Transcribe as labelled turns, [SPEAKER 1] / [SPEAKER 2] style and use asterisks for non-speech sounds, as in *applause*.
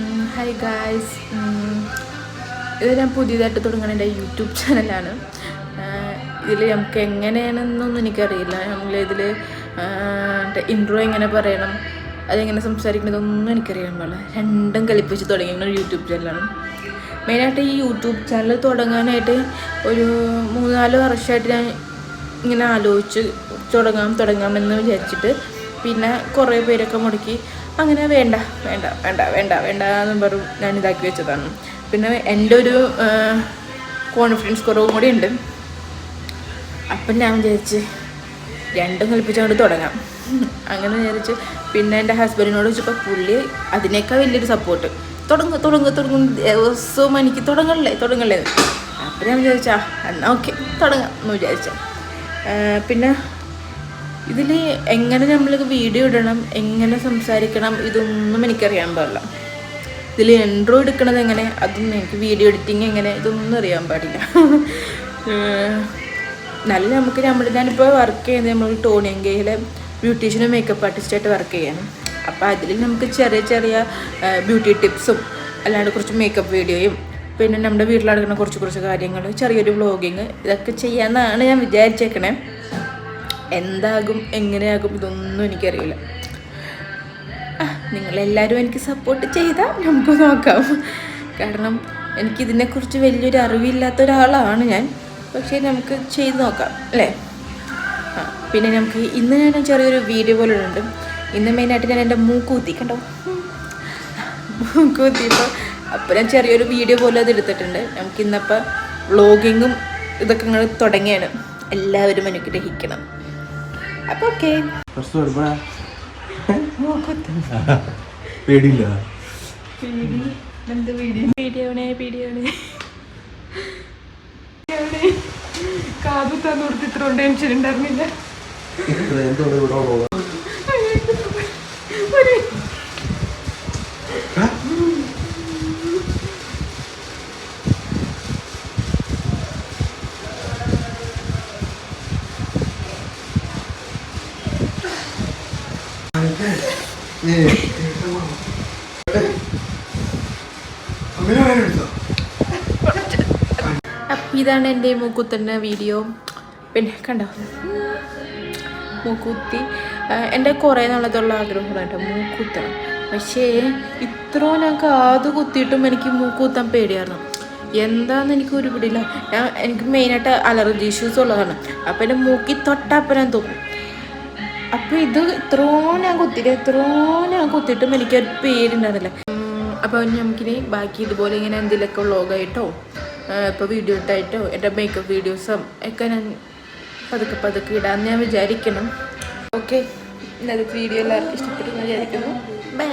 [SPEAKER 1] Hi guys ഇത് ഞാൻ പുതിയതായിട്ട് തുടങ്ങുന്ന എന്റെ യൂട്യൂബ് ചാനലാണ്. ഇതിൽ നമുക്ക് എങ്ങനെയാണെന്നൊന്നും എനിക്കറിയില്ല. നമ്മളിതിൽ ഇൻട്രോ എങ്ങനെ പറയണം അതെങ്ങനെ സംസാരിക്കണതൊന്നും എനിക്കറിയാൻ പാടില്ല. രണ്ടും കളിപ്പിച്ച് തുടങ്ങിയ യൂട്യൂബ് ചാനലാണ്. മെയിനായിട്ട് ഈ യൂട്യൂബ് ചാനൽ തുടങ്ങാനായിട്ട് ഒരു മൂന്നാൽ വർഷമായിട്ട് ഞാൻ ഇങ്ങനെ ആലോചിച്ച് തുടങ്ങാം തുടങ്ങാമെന്ന് വിചാരിച്ചിട്ട് പിന്നെ കുറേ പേരൊക്കെ മുടക്കി. അങ്ങനെ വേണ്ട വേണ്ട വേണ്ട വേണ്ട വേണ്ട എന്ന് പറഞ്ഞു ഞാൻ ഇതാക്കി വെച്ചതാണ്. പിന്നെ എന്റെ ഒരു കോൺഫിഡൻസ് കുറവും കൂടി ഉണ്ട്. അപ്പം ഞാൻ വിചാരിച്ച് രണ്ടും കളിപ്പിച്ചുകൊണ്ട് തുടങ്ങാം. അങ്ങനെ വിചാരിച്ച് പിന്നെ എന്റെ ഹസ്ബൻഡിനോട് ചോദിച്ചപ്പോൾ പുള്ളി അതിനേക്കാൾ വലിയൊരു സപ്പോർട്ട് തുടങ്ങ തുടങ്ങ തുടങ്ങും. ദിവസവും എനിക്ക് തുടങ്ങല്ലേ തുടങ്ങല്ലേ. അപ്പം ഞാൻ വിചാരിച്ചാ എന്നാൽ ഓക്കെ തുടങ്ങാം എന്ന് വിചാരിച്ച. പിന്നെ ഇതിൽ എങ്ങനെ നമ്മൾ വീഡിയോ ഇടണം എങ്ങനെ സംസാരിക്കണം ഇതൊന്നും എനിക്കറിയാൻ പാടില്ല. ഇതിൽ എൻട്രോ എടുക്കണത് എങ്ങനെ അതൊന്നും എനിക്ക് വീഡിയോ എഡിറ്റിംഗ് എങ്ങനെ ഇതൊന്നും അറിയാൻ പാടില്ല. *laughs* നല്ല നമുക്ക് നമ്മൾ ഞാനിപ്പോൾ വർക്ക് ചെയ്യുന്നത് നമ്മൾ ടോണിയങ്കയിലെ ബ്യൂട്ടീഷ്യനും മേക്കപ്പ് ആർട്ടിസ്റ്റായിട്ട് വർക്ക് ചെയ്യാണ്. അപ്പോൾ അതിൽ നമുക്ക് ചെറിയ ചെറിയ ബ്യൂട്ടി ടിപ്സും അല്ലാണ്ട് കുറച്ച് മേക്കപ്പ് വീഡിയോയും പിന്നെ നമ്മുടെ വീട്ടിൽ നടക്കുന്ന കുറച്ച് കുറച്ച് കാര്യങ്ങൾ ചെറിയൊരു വ്ളോഗിങ് ഇതൊക്കെ ചെയ്യാമെന്നാണ് ഞാൻ വിചാരിച്ചേക്കണേ. എന്താകും എങ്ങനെയാകും ഇതൊന്നും എനിക്കറിയില്ല. നിങ്ങളെല്ലാവരും എനിക്ക് സപ്പോർട്ട് ചെയ്താൽ നമുക്ക് നോക്കാം. കാരണം എനിക്കിതിനെക്കുറിച്ച് വലിയൊരു അറിവില്ലാത്ത ഒരാളാണ് ഞാൻ. പക്ഷേ നമുക്ക് ചെയ്ത് നോക്കാം അല്ലേ? ആ പിന്നെ നമുക്ക് ഇന്ന് ഞാൻ ചെറിയൊരു വീഡിയോ പോലെ ഉണ്ട് ഇന്ന് മെയിനായിട്ട് ഞാൻ എന്റെ മൂക്കൂത്തി കണ്ടോ? മൂക്കൂത്തിയപ്പോൾ അപ്പോൾ ഞാൻ ചെറിയൊരു വീഡിയോ പോലെ അത് എടുത്തിട്ടുണ്ട്. നമുക്ക് ഇന്നപ്പോൾ വ്ളോഗിങ്ങും ഇതൊക്കെ ഇങ്ങനെ തുടങ്ങിയാണ്. എല്ലാവരും അനുഗ്രഹിക്കണം അപ്പോൾ ഓക്കെ
[SPEAKER 2] പേടിയില്ല
[SPEAKER 1] വീഡിയോണേ വീഡിയോണേ കാതുത്താൻ കൊടുത്ത് ഇത്ര ടെൻഷൻ ഉണ്ടായിരുന്നില്ല അപ്പം ഇതാണ് എന്റെ മൂക്കുത്തന്നെ വീഡിയോ. പിന്നെ കണ്ടോ? മൂക്കുത്തി. എന്റെ കുറേ നാളത്തുള്ള ആഗ്രഹമാണ് കേട്ടോ മൂക്കുത്തണം പക്ഷേ ഇത്രയും ഞാൻ കാത് കുത്തിയിട്ടും എനിക്ക് മൂക്കുത്താൻ പേടിയായിരുന്നു. എന്താന്ന് എനിക്ക് ഒരു പിടിയില്ല. ഞാൻ എനിക്ക് മെയിനായിട്ട് അലർജി ഇഷ്യൂസ് ഉള്ളതാണ്. അപ്പം എന്റെ മൂക്കി തൊട്ടപ്പം തോന്നും. അപ്പോൾ ഇത് ഇത്രയും ഞാൻ കുത്തിയിട്ട് എത്രയോ ഞാൻ കുത്തിയിട്ടും എനിക്കൊരു പേരുണ്ടായിരുന്നില്ല. അപ്പോൾ നമുക്കിനി ബാക്കി ഇതുപോലെ ഇങ്ങനെ എന്തെങ്കിലുമൊക്കെ വ്ളോഗായിട്ടോ ഇപ്പോൾ വീഡിയോ ഇട്ടായിട്ടോ എന്റെ മേക്കപ്പ് വീഡിയോസും ഒക്കെ ഞാൻ പതുക്കെ പതുക്കെ ഇടാമെന്ന് ഞാൻ വിചാരിക്കണം ഓക്കെ ഇന്നത്തെ വീഡിയോ എല്ലാവർക്കും ഇഷ്ടപ്പെട്ടു വിചാരിക്കുന്നു. ബൈ